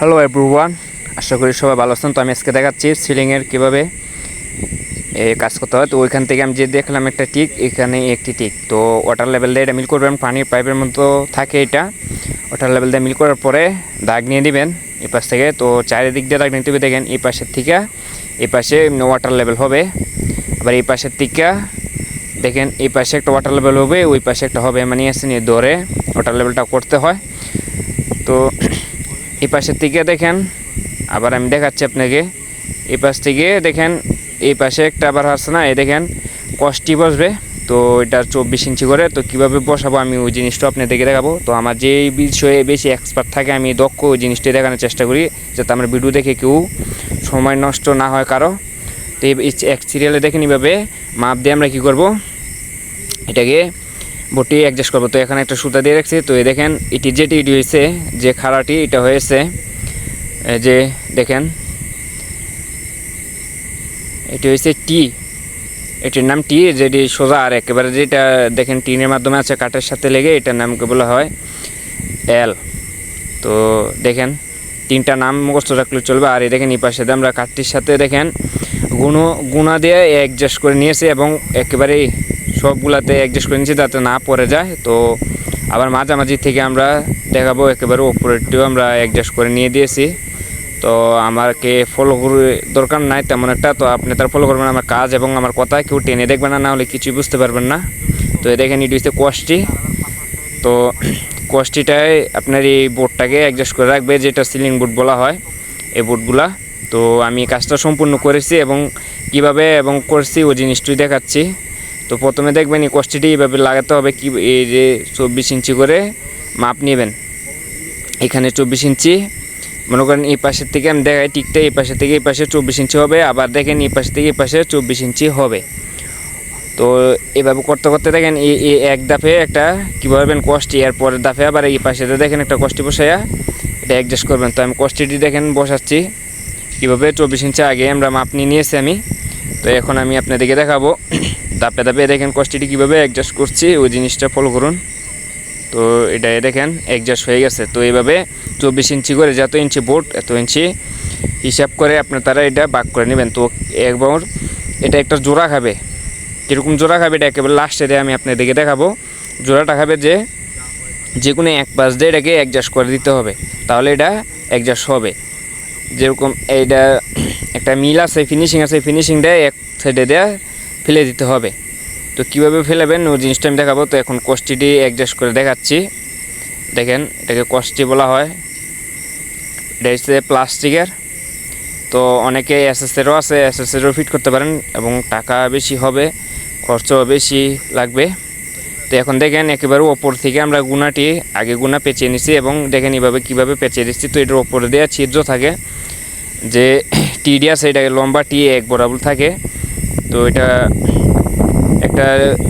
Hello everyone আশা করি সবাই ভালো আছেন। তো আমি আজকে দেখাচ্ছি সিলিংয়ের কীভাবে কাজ করতে হয়। তো ওইখান থেকে আমি যে দেখলাম একটা টিক এখানে একটি টিক তো ওয়াটার লেভেল দিয়ে এটা মিল করবেন, পানির পাইপের মতো থাকে এটা। ওয়াটার লেভেল দিয়ে মিল করার পরে দাগ নিয়ে দিবেন এই পাশ থেকে। তো চারিদিক দিয়ে দাগ নিতে দেখেন এই পাশের থেকে এই পাশে ওয়াটার লেভেল হবে। আবার এই পাশের থেকে, দেখেন এই পাশে একটা ওয়াটার লেভেল হবে ওই পাশে একটা হবে। মানে এসে নিয়ে ধরে ওয়াটার লেভেলটা করতে হয়। তো এই পাশের থেকে দেখেন, আবার আমি দেখাচ্ছি আপনাকে। এই পাশ থেকে দেখেন, এই পাশে একটা আবার আসছে না, এই দেখেন, কষ্টি বসবে। তো এটা চব্বিশ ইঞ্চি করে, তো কীভাবে বসাবো আমি ওই জিনিসটা আপনাদেরকে দেখাবো। তো আমার যে বিষয়ে বেশি এক্সপার্ট থাকে, আমি দক্ষ ওই জিনিসটাই দেখানোর চেষ্টা করি, যাতে আমার ভিডিও দেখে কেউ সময় নষ্ট না হয় কারও। তো এই এক সিরিয়ালে দেখেন এইভাবে, মাপ দিয়ে আমরা কী করব? এটাকে বটি অ্যাডজাস্ট করব। তো এখানে একটা সুতা দিয়ে রাখছি। তো এই দেখেন, এটি যেটি এটি হয়েছে, যে খাড়াটি, এটা হয়েছে যে দেখেন, এটি হয়েছে টি এটির নাম টি যেটি সোজা আর একেবারে যেটা দেখেন টিনের মাধ্যমে আছে, কাঠের সাথে লেগে এটার নামকে বলা হয় এল তো দেখেন, তিনটা নাম মুখস্থ রাখলে চলবে। আর এই দেখেন, এই পাশে আমরা কাঠটির সাথে দেখেন গুণ গুণা দিয়ে অ্যাডজাস্ট করে নিয়েছি এবং একেবারেই সবগুলাতে অ্যাডজাস্ট করে নিয়েছি, যাতে না পড়ে যায়। তো আবার মাঝামাঝি থেকে আমরা দেখাবো, একেবারে ওপরেরটিও আমরা অ্যাডজাস্ট করে নিয়ে দিয়েছি। তো আমাকে ফলো করে দরকার নাই তেমন একটা। তো আপনি তার ফলো করবেন আমার কাজ এবং আমার কথা। কেউ টেনে দেখবেন না হলে কিছুই বুঝতে পারবেন না। তো এই দেখেন এটি হচ্ছে কষ্টি তো কষ্টিটায় আপনার এই বোর্ডটাকে অ্যাডজাস্ট করে রাখবে, যেটা সিলিং বোর্ড বলা হয়, এই বোর্ডগুলা তো আমি কাজটা সম্পূর্ণ করেছি এবং কীভাবে এবং করছি ওই জিনিসটাই দেখাচ্ছি। তো প্রথমে দেখবেন এই কষ্টিটি এইভাবে লাগাতে হবে কি এই যে চব্বিশ ইঞ্চি করে মাপ নেবেন। এখানে চব্বিশ ইঞ্চি। মনে করেন এই পাশের থেকে আমি দেখাই টিকটা এই পাশে থেকে এই পাশে চব্বিশ ইঞ্চি হবে, আবার দেখেন এই পাশে থেকে এই পাশে চব্বিশ ইঞ্চি হবে। তো এভাবে করতে করতে দেখেন এই এক দাফে একটা কীভাবে করবেন কষ্টি এর পরের দাফে আবার এই পাশে দেখেন একটা কষ্টি বসাইয়া এটা অ্যাডজাস্ট করবেন। তো আমি কষ্টিটি দেখেন বসাচ্ছি। কীভাবে চব্বিশ ইঞ্চি আগে আমরা মাপ নিয়ে নিয়েছি আমি। তো এখন আমি আপনাদেরকে দেখাবো। দাপে দাপে দেখেন কষ্টিটি কীভাবে অ্যাডজাস্ট করছি, ওই জিনিসটা ফলো করুন। তো এটা দেখেন অ্যাডজাস্ট হয়ে গেছে। তো এইভাবে চব্বিশ ইঞ্চি করে যত ইঞ্চি বোর্ড এত ইঞ্চি হিসাব করে আপনার তারা এটা বাক করে নেবেন। তো একবার এটা একটা জোড়া খাবে। কীরকম জোড়া খাবে এটা একেবারে লাস্টে আমি আপনাদেরকে দেখাবো। জোড়াটা খাবে যে যে কোনো এক পাশ দিয়ে এটাকে অ্যাডজাস্ট করে দিতে হবে। তাহলে এটা অ্যাডজাস্ট হবে। যেরকম এইটা একটা মিল আছে ফিনিশিং আছে ফিনিশিংটা এক সাইডে দেওয়া ফেলে দিতে হবে। তো কীভাবে ফেলাবেন? ওই জিনিসটা আমি দেখাবো। তো এখন কষ্টিটি অ্যাডজাস্ট করে দেখাচ্ছি। দেখেন, এটাকে কষ্টি বলা হয়। এটা হচ্ছে প্লাস্টিকের তো অনেকে এসএসেরও আছে এসএসেরও ফিট করতে পারেন এবং টাকা বেশি হবে, খরচও বেশি লাগবে। তো এখন দেখেন, একেবারে ওপর থেকে আমরা গুণাটি আগে গুণা পেঁচিয়ে নিছি এবং দেখেন এভাবে কীভাবে পেঁচিয়ে দিচ্ছি। তো এটার ওপরে দেওয়া ছিদ্র থাকে, যে টিডি আছে, এটাকে লম্বা টি, এক বরাবর থাকে। তো এটা একটা,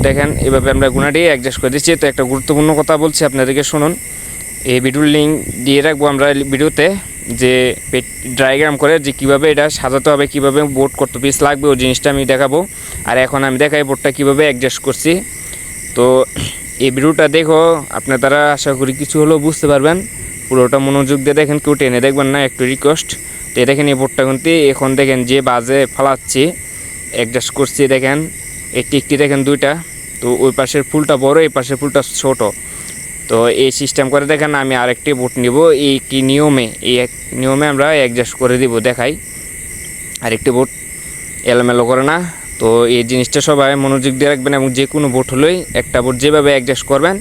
দেখেন, এভাবে আমরা গুণাটি অ্যাডজাস্ট করে দিচ্ছি। তো একটা গুরুত্বপূর্ণ কথা বলছি আপনাদেরকে, শুনুন। এই ভিডিওর লিঙ্ক দিয়ে রাখব আমরা ভিডিওতে যে ড্রাইগ্রাম করে যে কীভাবে এটা সাজাতে হবে, কীভাবে বোর্ড কত পিস লাগবে ওই জিনিসটা আমি দেখাবো। আর এখন আমি দেখাই বোর্ডটা কীভাবে অ্যাডজাস্ট করছি। তো এই ভিডিওটা দেখো, আপনার তারা আশা করি কিছু হলেও বুঝতে পারবেন। পুরোটা মনোযোগ দিয়ে দেখেন, কেউ টেনে দেখবেন না, একটু রিকোয়েস্ট তো দেখেন, এই বোর্ডটা কিন্তু এখন দেখেন যে বাজে ফালাচ্ছি। অ্যাডজাস্ট করছি দেখেন এই টিকটি দেখেন দুইটা। তো ওই পাশের ফুলটা বড়, এই পাশের ফুলটা ছোট। তো এই সিস্টেম করে দেখেন আমি আরেকটি বুট নিব। এই কি নিয়মে, এই এক নিয়মে আমরা অ্যাডজাস্ট করে দিব, দেখাই। আরেকটি বুট এলোমেলো করে না। তো এই জিনিসটা সবাই মনোযোগ দিয়ে রাখবেন এবং যে কোনো বোট হলেই একটা বোট যেভাবে অ্যাডজাস্ট করবেন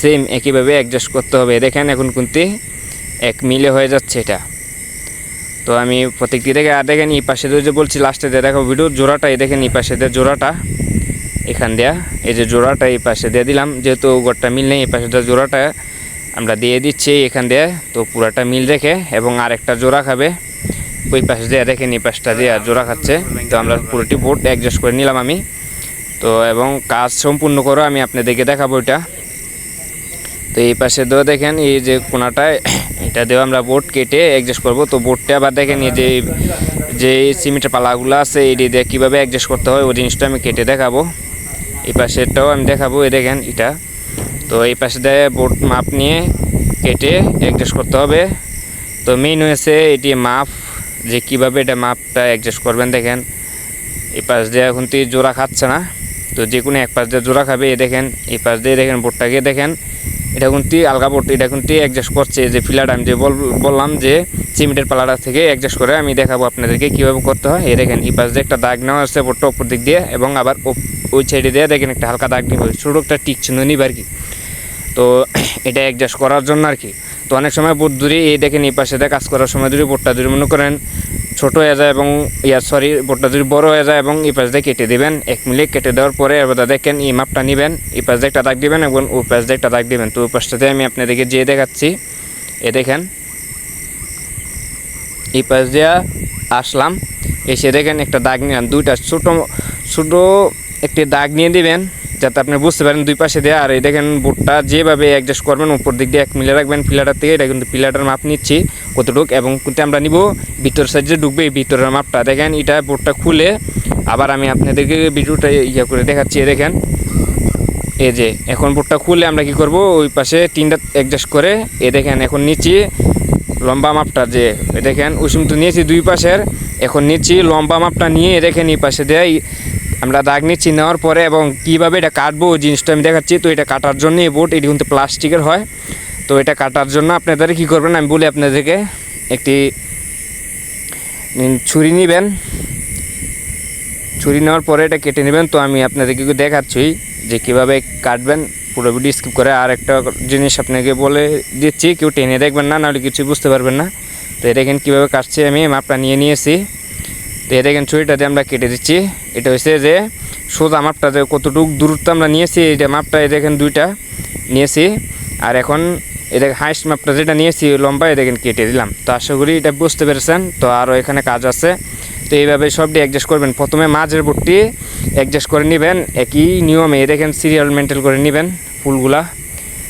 সেম একইভাবে অ্যাডজাস্ট করতে হবে। দেখেন এখন কিন্তু এক মিলে হয়ে যাচ্ছে এটা। তো আমি প্রত্যেকটি দেখে, আর দেখেন এই পাশে যে বলছি লাস্টে দিয়ে দেখো ভিডিও জোড়াটা, এই দেখেন এই পাশে দিয়ে জোড়াটা, এখান দেয়া, এই যে জোড়াটা এই পাশে দিয়ে দিলাম, যেহেতু গোটটা মিল নেই, এই পাশে জোড়াটা আমরা দিয়ে দিচ্ছি, এখান দিয়ে, তো পুরাটা মিল রেখে, এবং আরেকটা জোড়া খাবে, ওই পাশে দিয়ে দেখেন এই পাশটা দিয়ে আর জোড়া খাচ্ছে, তো আমরা পুরোটি বোর্ড অ্যাডজাস্ট করে নিলাম আমি। তো এবং কাজ সম্পূর্ণ করো, আমি আপনাদেরকে দেখাবো এটা। তো এই পাশে দেওয়া দেখেন, এই যে কোনাটায়, এটা দিয়েও আমরা বোর্ড কেটে অ্যাডজাস্ট করব। তো বোর্ডটা আবার দেখেন, এই যে যে সিমেন্টের পালাগুলো আছে এটি দিয়ে কীভাবে অ্যাডজাস্ট করতে হয়, ওই জিনিসটা আমি কেটে দেখাবো। এই পাশেরটাও আমি দেখাবো, এই দেখেন এটা। তো এই পাশে দিয়ে বোর্ড মাপ নিয়ে কেটে অ্যাডজাস্ট করতে হবে। তো মেইন হয়েছে এটি মাপ, যে কীভাবে এটা মাপটা অ্যাডজাস্ট করবেন দেখেন। এই পাশ দিয়ে এখন তো জোড়া খাচ্ছে না। তো যে কোনো এক পাশ দিয়ে জোড়া খাবে এ দেখেন, এই পাশ দিয়ে দেখেন বোর্ডটাকে দেখেন। এটা কিন্তু আলগা বোর্ড, এটা কিন্তু অ্যাডজাস্ট করছে যে ফিলারটা আমি যে বল- বললাম যে সিমেন্টের পালাটা থেকে অ্যাডজাস্ট করে আমি দেখাবো আপনাদেরকে কীভাবে করতে হয়। এই দেখেন, এই পাশ দিয়ে একটা দাগ নেওয়া আছে বোর্ডটা উপর দিক দিয়ে এবং আবার ওই সাইডে দিয়ে দেখেন একটা হালকা দাগ নিব ছোটো একটা টিক চিহ্ন নিব আর কি। তো এটা অ্যাডজাস্ট করার জন্য আর কি। তো অনেক সময় বোর্ড দূরে এই দেখেন এই পাশে দিয়ে কাজ করার সময় দূরে বোর্ডটা দূরে। মনে করেন ছোট হয়ে যায় এবং ইয়া সরি বোর্ডটা যদি বড় হয়ে যায় এবং এই পাশ দিয়ে কেটে দিবেন, এক মিলে কেটে দেওয়ার পরে এবার দেখেন এই মাপটা নেবেন, এই পাশ দিয়ে একটা দাগ দিবেন এবং ওই পাশ দিয়ে একটা দাগ দিবেন। তো ওই পাশটাতে আমি আপনাদেরকে যেয়ে দেখাচ্ছি। এ দেখেন, এই পাশ দিয়ে আসলাম, এসে দেখেন একটা দাগ নিলাম, দুইটা ছোটো ছোটো একটি দাগ নিয়ে দিবেন। যাতে আপনি বুঝতে পারেন দুই পাশে দিয়ে। আর এই দেখেন, বোর্ডটা যেভাবে অ্যাডজাস্ট করবেন, উপর দিক দিয়ে এক মিলে রাখবেন। পিলারটার থেকে এটা কিন্তু পিলারটার মাপ নিচ্ছি কতটুক, এবং কিন্তু আমরা নিব, ভিতর সাইজে ঢুকবে এই ভিতরের মাপটা। দেখেন, এটা বোর্ডটা খুলে আবার আমি আপনাদেরকে ভিডিওটা ইয়ে করে দেখাচ্ছি দেখেন। এই যে, এখন বোর্ডটা খুলে আমরা কি করব, ওই পাশে তিনটা অ্যাডজাস্ট করে এ দেখেন, এখন নিচ্ছি লম্বা মাপটা যে দেখেন ওইসম তো নিয়েছি দুই পাশের, এখন নিচ্ছি লম্বা মাপটা নিয়ে দেখেন, এই পাশে দিয়ে আমরা দাগ নিচ্ছি, নেওয়ার পরে এবং কীভাবে এটা কাটবো, ওই জিনিসটা আমি দেখাচ্ছি। তো এটা কাটার জন্য এই বোর্ড, এটি কিন্তু প্লাস্টিকের হয়। তো এটা কাটার জন্য আপনাদের কী করবেন, আমি বলি আপনাদেরকে, একটি ছুরি নেবেন। ছুরি নেওয়ার পরে এটা কেটে নেবেন। তো আমি আপনাদেরকে দেখাচ্ছি যে কীভাবে কাটবেন। পুরো ভিডিও স্কিপ করে আর একটা জিনিস আপনাকে বলে দিচ্ছি, কেউ টেনে দেখবেন না, নাহলে কিছুই বুঝতে পারবেন না। তো এটা দেখেন কীভাবে কাটছি আমি মাপটা নিয়ে নিয়েছি। তো এ দেখেন ছুরিটা দিয়ে আমরা কেটে দিচ্ছি। এটা হচ্ছে যে সোজা মাপটা যে কতটুকু দূরত্ব আমরা নিয়েছি এটা মাপটা এ দেখেন দুইটা নিয়েছি। আর এখন এ দেখেন হাইস্ট মাপটা যেটা নিয়েছি লম্বা এ দেখেন কেটে দিলাম। তো আশা করি এটা বুঝতে পেরেছেন। তো আরও এখানে কাজ আছে। তো এইভাবে সবটি অ্যাডজাস্ট করবেন। প্রথমে মাঝের বোর্ডটি অ্যাডজাস্ট করে নেবেন। একই নিয়মে এ দেখেন সিরিয়াল মেনটেন করে নেবেন ফুলগুলা।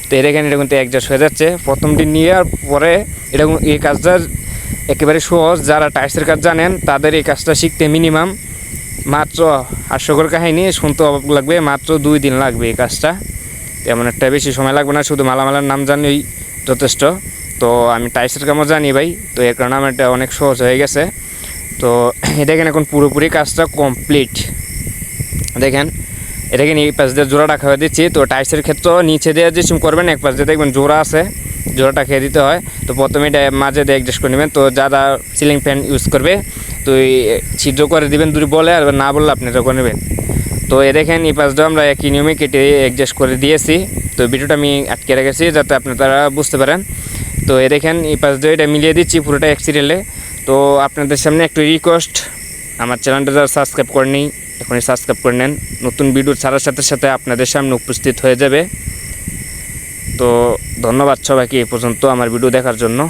তো এ দেখেন এটা কিন্তু অ্যাডজাস্ট হয়ে যাচ্ছে। প্রথমটি নেওয়ার পরে এরকম এই কাজটা একেবারে সহজ। যারা টাইসের কাজ জানেন, তাদের এই কাজটা শিখতে মিনিমাম মাত্র হাস্যকর কাহিনী শুনতে অবাক লাগবে, মাত্র দুই দিন লাগবে এই কাজটা। তেমন একটা বেশি সময় লাগবে না, শুধু মালামালার নাম জানলেই যথেষ্ট। তো আমি টাইসের কামও জানি ভাই, তো এর কারণে আমার এটা অনেক সহজ হয়ে গেছে। তো এ দেখেন এখন পুরোপুরি কাজটা কমপ্লিট দেখেন এটাকে এই পাশ দিয়ে জোড়াটা খেয়ে দিচ্ছি। তো টাইসের ক্ষেত্রেও নিচে দিয়ে যে করবেন, এক পাশ দিয়ে দেখবেন জোড়া আছে। জোড়াটা খেয়ে দিতে হয়। তো প্রথমে এটা মাঝে দিয়ে অ্যাডজাস্ট করে নেবেন। তো যারা সিলিং ফ্যান ইউজ করবে, তো ছিদ্র করে দিবেন দূরে বলে, আর না বললে আপনি করে নেবেন। তো এ দেখেন, এই পাশ আমরা একই নিয়মে কেটে অ্যাডজাস্ট করে দিয়েছি। তো ভিডিওটা আমি আটকে রেখেছি যাতে আপনারা বুঝতে পারেন। তো এ দেখেন, এই পাশ দিয়ে এটা মিলিয়ে দিচ্ছি পুরোটা সিরিয়ালে তো আপনাদের সামনে একটু রিকোয়েস্ট আমার চ্যানেলটা যারা সাবস্ক্রাইব করেনি এখনই সাবস্ক্রাইব করে নেন। নতুন ভিডিও ছাড়ার সাথে সাথে আপনাদের সামনে উপস্থিত হয়ে যাবে। তো ধন্যবাদ সবাইকে এই পর্যন্ত আমার ভিডিও দেখার জন্য।